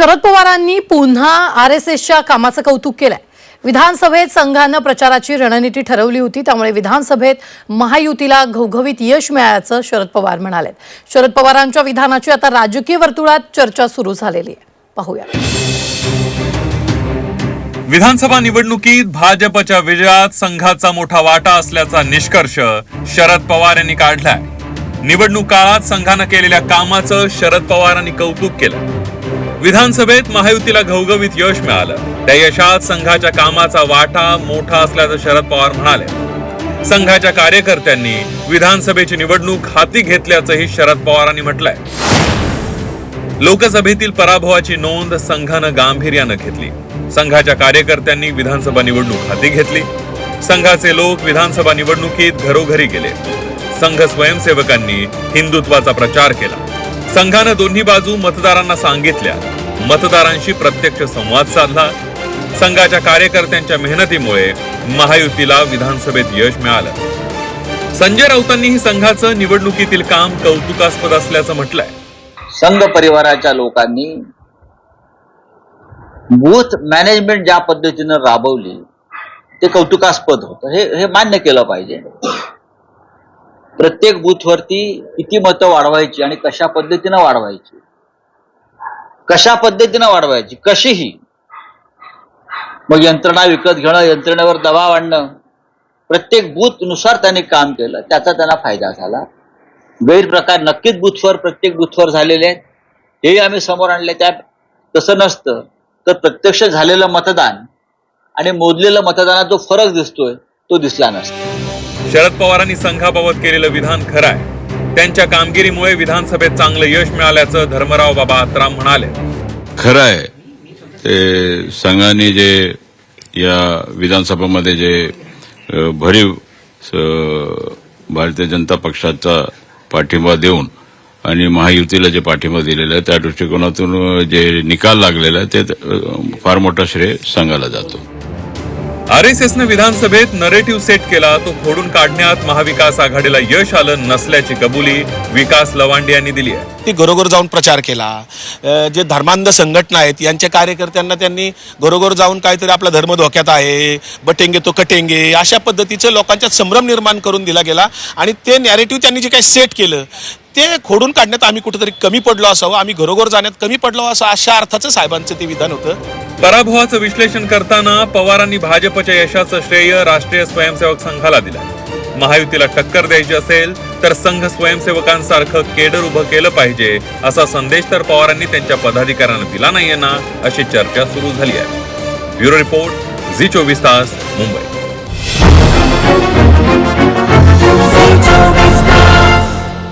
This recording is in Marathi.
शरद पवारांनी पुन्हा आर एस एसच्या कामाचं कौतुक केलंय. विधानसभेत संघानं प्रचाराची रणनीती ठरवली होती त्यामुळे विधानसभेत महायुतीला घवघवीत यश मिळाल्याचं शरद पवार म्हणाले शरद पवारांच्या विधानाची आता राजकीय वर्तुळात चर्चा सुरू झालेली आहे. पाहूया विधानसभा निवडणुकीत भाजपच्या विजयात संघाचा मोठा वाटा असल्याचा निष्कर्ष शरद पवार यांनी काढलाय. निवडणूक काळात संघानं केलेल्या कामाचं शरद पवारांनी कौतुक केलं. विधानसभेत महायुतीला घवघवीत यश मिळालं. त्या यशात संघाच्या कामाचा वाटा मोठा असल्याचं शरद पवार म्हणाले. संघाच्या कार्यकर्त्यांनी विधानसभेची निवडणूक हाती घेतल्याचंही शरद पवारांनी म्हटलंय. लोकसभेतील पराभवाची नोंद संघानं गांभीर्यानं घेतली. संघाच्या कार्यकर्त्यांनी विधानसभा निवडणूक हाती घेतली. संघाचे लोक विधानसभा निवडणुकीत घरोघरी गेले. संघ स्वयंसेवकांनी हिंदुत्वाचा प्रचार केला. संघानं दोन्ही बाजू मतदारांना सांगितल्या. मतदारांशी प्रत्यक्ष संवाद साधला. संघाच्या कार्यकर्त्यांच्या मेहनतीमुळे महायुतीला विधानसभेत यश मिळालं. संजय राऊतांनीही संघाचं निवडणुकीतील काम कौतुकास्पद असल्याचं म्हटलंय. संघ परिवाराच्या लोकांनी बूथ मॅनेजमेंट ज्या पद्धतीनं राबवली ते कौतुकास्पद होतं. हे हे मान्य केलं पाहिजे. प्रत्येक बूथवरती किती मतं वाढवायची आणि कशा पद्धतीनं वाढवायची? कशा पद्धतीनं वाढवायची? कशीही. मग यंत्रणा विकत घेणं यंत्रणेवर दबाव आणणं. प्रत्येक बूथनुसार त्यांनी काम केलं. त्याचा त्यांना फायदा झाला. गैरप्रकार नक्कीच बूथवर प्रत्येक बूथवर झालेले आहेत. हेही आम्ही समोर आणले. त्या तसं नसतं. तर प्रत्यक्ष झालेलं मतदान आणि मोजलेलं मतदानात जो फरक दिसतोय तो दिसला नसतो. शरद पवारांनी संघाबाबत केलेलं विधान खरं आहे त्यांच्या कामगिरीमुळे विधानसभेत चांगलं यश मिळाल्याचं धर्मराव बाबा आत्राम म्हणाले. खरं आहे ते संघाने जे या विधानसभामध्ये जे भरीव स- भारतीय जनता पक्षाचा पाठिंबा देऊन आणि महायुतीला जे पाठिंबा दिलेला आहे त्या दृष्टिकोनातून जे निकाल लागलेला आहे ते फार मोठा श्रेय संघाला जातो. आरएसएसनं विधानसभेत नरेटिव्ह सेट केला तो फोडून काढण्यात महाविकास आघाडीला यश आलं नसल्याची कबुली विकास लवांडे यांनी दिली आहे. ती घरोघर जाऊन प्रचार केला. जे धर्मांध संघटना आहेत यांच्या कार्यकर्त्यांना त्यांनी घरोघर जाऊन काहीतरी आपला धर्म धोक्यात आहे बटेंगे तो कटेंगे अशा पद्धतीचं लोकांच्यात संभ्रम निर्माण करून दिला गेला. आणि ते नॅरेटिव्ह त्यांनी जे काही सेट केलं ते खोडून काढण्यात आम्ही कुठेतरी कमी पडलो असावं आम्ही घरोघर जाण्यात कमी पडलो असं अशा अर्थाचं साहेबांचं ते विधान होतं. पराभवाचं विश्लेषण करताना पवारांनी भाजपच्या यशाचं श्रेय राष्ट्रीय स्वयंसेवक संघाला दिलं. महायुतीला टक्कर द्यायची असेल तर संघ स्वयंसेवकांसारखं केडर उभं केलं पाहिजे असा संदेश तर पवारांनी त्यांच्या पदाधिकाऱ्यांना दिला नाहीये ना अशी चर्चा सुरू झाली आहे. ब्युरो रिपोर्ट झी चोवीस तास मुंबई.